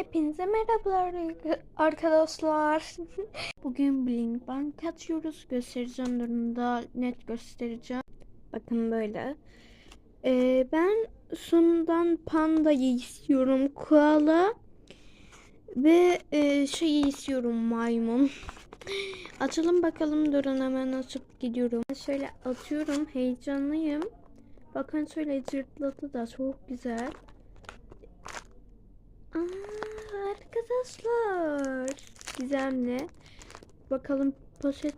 Hepinize merhabalar arkadaşlar. Bugün Blink Bank atıyoruz. Göstereceğim durumda net göstereceğim. Bakın böyle. Ee, ben sonundan pandayı istiyorum. Koala ve e, şeyi istiyorum maymun. Açalım bakalım durun hemen açıp gidiyorum. Şöyle atıyorum heyecanlıyım. Bakın şöyle cırtladı da çok güzel. Aa, arkadaşlar. Gizemli. Bakalım poşet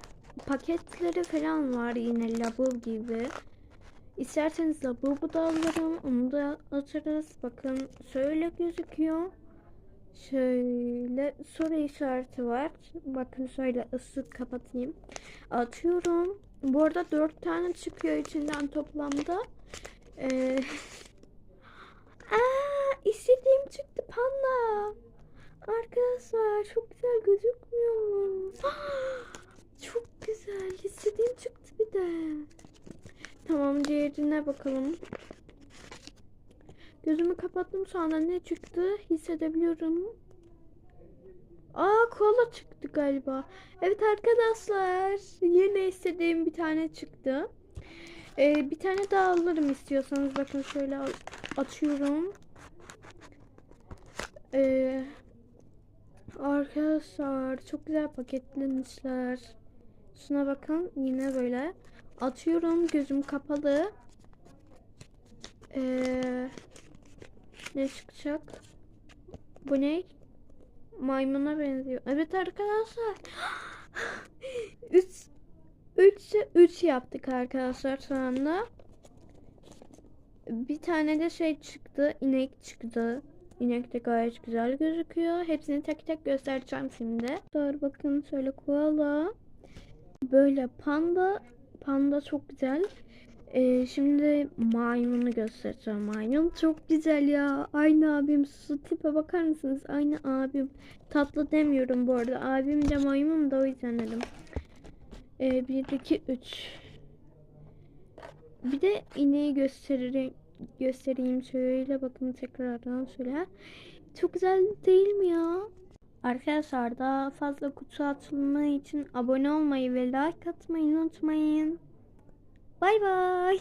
paketleri falan var yine labub gibi. İsterseniz labubu da alırım. Onu da atarız. Bakın şöyle gözüküyor. Şöyle soru işareti var. Bakın şöyle ısık kapatayım. Atıyorum. Bu arada dört tane çıkıyor içinden toplamda. Ee, Aa, istediğim çıktı panda. Arkadaşlar çok güzel gözükmüyor mu? Çok güzel. İstediğim çıktı bir de. Tamam diğerine bakalım. Gözümü kapattım sonra ne çıktı hissedebiliyorum. Aa kola çıktı galiba. Evet arkadaşlar yine istediğim bir tane çıktı. Ee, bir tane daha alırım istiyorsanız. Bakın şöyle atıyorum. Ee, arkadaşlar çok güzel paketlemişler. Şuna bakın yine böyle atıyorum gözüm kapalı. Ee, ne çıkacak? Bu ne? Maymuna benziyor. Evet arkadaşlar. 3 3 3 yaptık arkadaşlar şu anda. Bir tane de şey çıktı. inek çıktı. İnek de gayet güzel gözüküyor. Hepsini tek tek göstereceğim şimdi. Dur bakın şöyle koala. Böyle panda. Panda çok güzel. Ee, şimdi maymunu göstereceğim. Maymun çok güzel ya. Aynı abim. Su tipe bakar mısınız? Aynı abim. Tatlı demiyorum bu arada. Abim de maymun da o yüzden dedim. Ee, 1, 2, 3. Bir de ineği göstereyim, göstereyim şöyle bakın tekrardan şöyle. Çok güzel değil mi ya? Arkadaşlar daha fazla kutu atılma için abone olmayı ve like atmayı unutmayın. Bay bay.